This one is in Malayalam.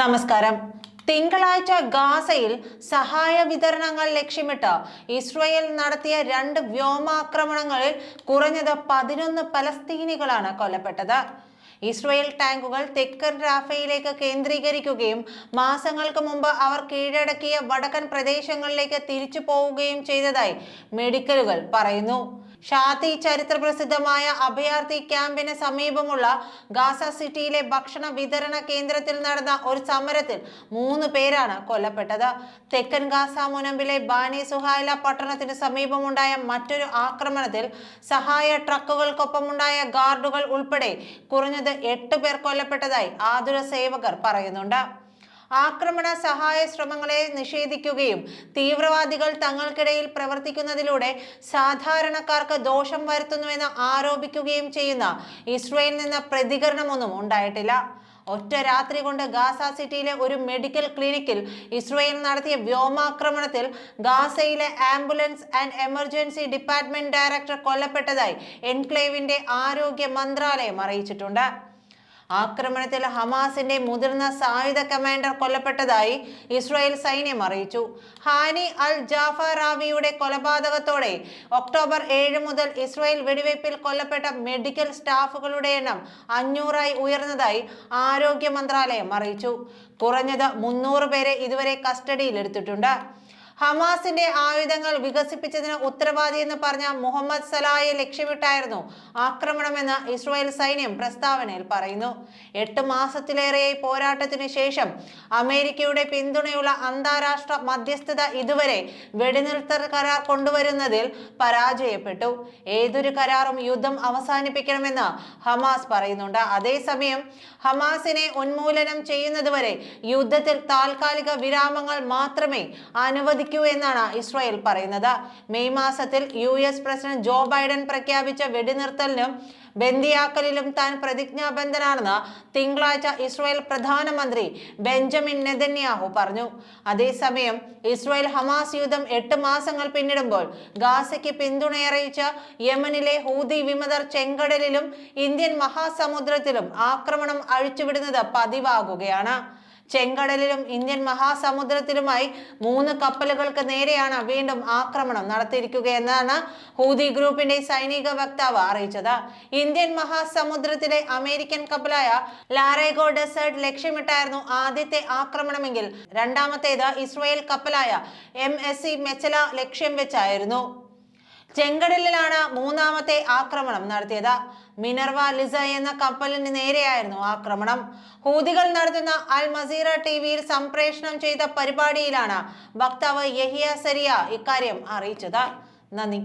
നമസ്കാരം. തിങ്കളാഴ്ച ഗാസയിൽ സഹായ വിതരണങ്ങൾ ലക്ഷ്യമിട്ട് ഇസ്രയേൽ നടത്തിയ രണ്ട് വ്യോമാക്രമണങ്ങളിൽ കുറഞ്ഞത് പതിനൊന്ന് പലസ്തീനികളാണ് കൊല്ലപ്പെട്ടത്. ഇസ്രയേൽ ടാങ്കുകൾ തെക്കൻ റാഫയിലേക്ക് കേന്ദ്രീകരിക്കുകയും മാസങ്ങൾക്ക് മുമ്പ് അവർ കീഴടക്കിയ വടക്കൻ പ്രദേശങ്ങളിലേക്ക് തിരിച്ചു പോവുകയും ചെയ്തതായി മെഡിക്കലുകൾ പറയുന്നു. ഷാത്തി ചരിത്രപ്രസിദ്ധമായ അഭയാർത്ഥി ക്യാമ്പിന് സമീപമുള്ള ഗാസ സിറ്റിയിലെ ഭക്ഷണ വിതരണ കേന്ദ്രത്തിൽ നടന്ന ഒരു സമരത്തിൽ മൂന്ന് പേരാണ് കൊല്ലപ്പെട്ടത്. തെക്കൻ ഗാസ മുനമ്പിലെ ബാനി സുഹൈല പട്ടണത്തിന് സമീപമുണ്ടായ മറ്റൊരു ആക്രമണത്തിൽ സഹായ ട്രക്കുകൾക്കൊപ്പമുണ്ടായ ഗാർഡുകൾ ഉൾപ്പെടെ കുറഞ്ഞത് എട്ട് പേർ കൊല്ലപ്പെട്ടതായി ആതുര സേവകർ പറയുന്നുണ്ട്. ആക്രമണ സഹായ ശ്രമങ്ങളെ നിഷേധിക്കുകയും തീവ്രവാദികൾ തങ്ങൾക്കിടയിൽ പ്രവർത്തിക്കുന്നതിലൂടെ സാധാരണക്കാർക്ക് ദോഷം വരുത്തുന്നുവെന്ന് ആരോപിക്കുകയും ചെയ്യുന്ന ഇസ്രയേലിൽ നിന്ന് പ്രതികരണമൊന്നും ഉണ്ടായിട്ടില്ല. ഒറ്റ രാത്രി കൊണ്ട് ഗാസ സിറ്റിയിലെ ഒരു മെഡിക്കൽ ക്ലിനിക്കിൽ ഇസ്രയേൽ നടത്തിയ വ്യോമാക്രമണത്തിൽ ഗാസയിലെ ambulance and emergency department director കൊല്ലപ്പെട്ടതായി എൻക്ലേവിന്റെ ആരോഗ്യ മന്ത്രാലയം അറിയിച്ചിട്ടുണ്ട്. ആക്രമണത്തിൽ ഹമാസിന്റെ മുതിർന്ന സായുധ കമാൻഡർ കൊല്ലപ്പെട്ടതായി ഇസ്രായേൽ സൈന്യം അറിയിച്ചു. ഹാനി അൽ ജാഫറാവിയുടെ കൊലപാതകത്തോടെ ഒക്ടോബർ ഏഴ് മുതൽ ഇസ്രായേൽ വെടിവയ്പിൽ കൊല്ലപ്പെട്ട മെഡിക്കൽ സ്റ്റാഫുകളുടെ എണ്ണം അഞ്ഞൂറായി ഉയർന്നതായി ആരോഗ്യ മന്ത്രാലയം അറിയിച്ചു. കുറഞ്ഞത് മുന്നൂറ് പേരെ ഇതുവരെ കസ്റ്റഡിയിൽ എടുത്തിട്ടുണ്ട് ഹമാസിന്റെ ആയുധങ്ങൾ വികസിപ്പിച്ചതിന് ഉത്തരവാദി എന്ന് പറഞ്ഞ മുഹമ്മദ് സലായെ ലക്ഷ്യമിട്ടായിരുന്നു ആക്രമണമെന്ന് ഇസ്രായേൽ സൈന്യം പ്രസ്താവനയിൽ പറയുന്നു. എട്ട് മാസത്തിലേറെയായി പോരാട്ടത്തിനു ശേഷം അമേരിക്കയുടെ പിന്തുണയുള്ള അന്താരാഷ്ട്ര മധ്യസ്ഥത ഇതുവരെ വെടിനിർത്തൽ കരാർ കൊണ്ടുവരുന്നതിൽ പരാജയപ്പെട്ടു. ഏതൊരു കരാറും യുദ്ധം അവസാനിപ്പിക്കണമെന്ന് ഹമാസ് പറയുന്നുണ്ട്. അതേസമയം ഹമാസിനെ ഉന്മൂലനം ചെയ്യുന്നതുവരെ യുദ്ധത്തിൽ താൽക്കാലിക വിരാമങ്ങൾ മാത്രമേ അനുവദിക്കൂ എന്നാണ് ഇസ്രായേൽ പറയുന്നത്. മെയ് മാസത്തിൽ U S president Joe Biden പ്രഖ്യാപിച്ച വെടിനിർത്തലിനും ബന്ദിയാക്കലിലും താൻ പ്രതിജ്ഞാബദ്ധനാണെന്ന് തിങ്കളാഴ്ച ഇസ്രായേൽ പ്രധാനമന്ത്രി ബെഞ്ചമിൻ നെതന്യാഹു പറഞ്ഞു. അതേസമയം ഇസ്രായേൽ ഹമാസ് യുദ്ധം എട്ട് മാസങ്ങൾ പിന്നിടുമ്പോൾ ഗാസയ്ക്ക് പിന്തുണയറിയിച്ച യമനിലെ ഹൂതി വിമതർ ചെങ്കടലിലും ഇന്ത്യൻ മഹാസമുദ്രത്തിലും ആക്രമണം അഴിച്ചുവിടുന്നത് പതിവാകുകയാണ്. ചെങ്കടലിലും ഇന്ത്യൻ മഹാസമുദ്രത്തിലുമായി മൂന്ന് കപ്പലുകൾക്ക് നേരെയാണ് വീണ്ടും ആക്രമണം നടത്തിയിരിക്കുകയെന്നാണ് ഹൂതി ഗ്രൂപ്പിന്റെ സൈനിക വക്താവ് അറിയിച്ചത്. ഇന്ത്യൻ മഹാസമുദ്രത്തിലെ അമേരിക്കൻ കപ്പലായ ലാറേഗോ ഡെസേർട്ട് ലക്ഷ്യമിട്ടായിരുന്നു ആദ്യത്തെ ആക്രമണമെങ്കിൽ രണ്ടാമത്തേത് ഇസ്രയേൽ കപ്പലായ എം എസ് സി മെച്ചല ലക്ഷ്യം വെച്ചായിരുന്നു. ചെങ്കടലിലാണ് മൂന്നാമത്തെ ആക്രമണം നടത്തിയത്. മിനർവ ലിസ എന്ന കപ്പലിന് നേരെയായിരുന്നു ആക്രമണം. ഹൂതികൾ നടത്തുന്ന അൽ മസീറ ടി വിയിൽ സംപ്രേഷണം ചെയ്ത പരിപാടിയിലാണ് വക്താവ് യഹിയ സരിയ ഇക്കാര്യം അറിയിച്ചത്. നന്ദി.